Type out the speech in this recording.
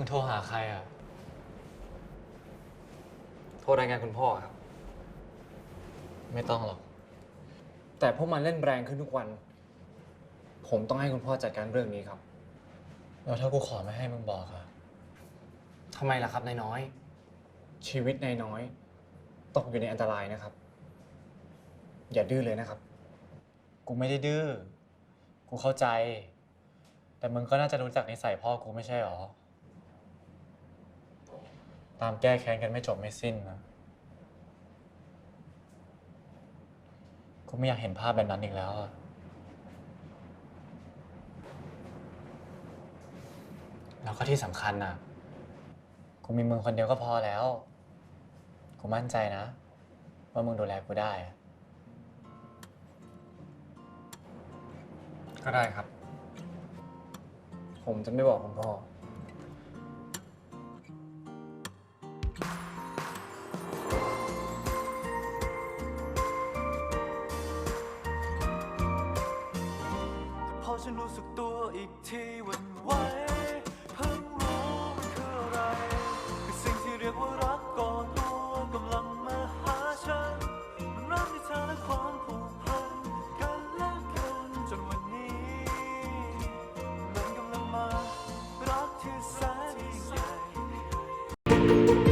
มึงโทรหาใครอะ โทษรายงานคุณพ่อครับ ไม่ต้องหรอก แต่พวกมันเล่นแรงขึ้นทุกวัน ผมต้องให้คุณพ่อจัดการเรื่องนี้ครับ แล้วถ้ากูขอไม่ให้มึงบอกอะทำไมล่ะครับนายน้อย ชีวิตนายน้อย ตกอยู่ในอันตรายนะครับ อย่าดื้อเลยนะครับ กูไม่ได้ดื้อ กูเข้าใจ แต่มึงก็น่าจะรู้จักนิสัยพ่อกูไม่ใช่หรอ ตามแก้แค้นกันไม่จบไม่สิ้นนะกูไม่อยากเห็นภาพแบบนั้นอีกแล้วอะแล้วก็ที่สำคัญนะกูมีมึงคนเดียวก็พอแล้ว กูมั่นใจนะ ว่ามึงดูแลกูได้อะก็ได้ครับ ผมจะไม่บอกคุณพ่อ ฉันรู้สึกตัวอีกทีวันไหวเพิ่งรู้มันคืออะไรคือสิ่งที่เรียกว่ารักก่อตัวกำลังมาหาฉัน มันรักที่เธอและความผูกพันกันและกันจนวันนี้มันกำลังมารักที่แสนยิ่งใหญ่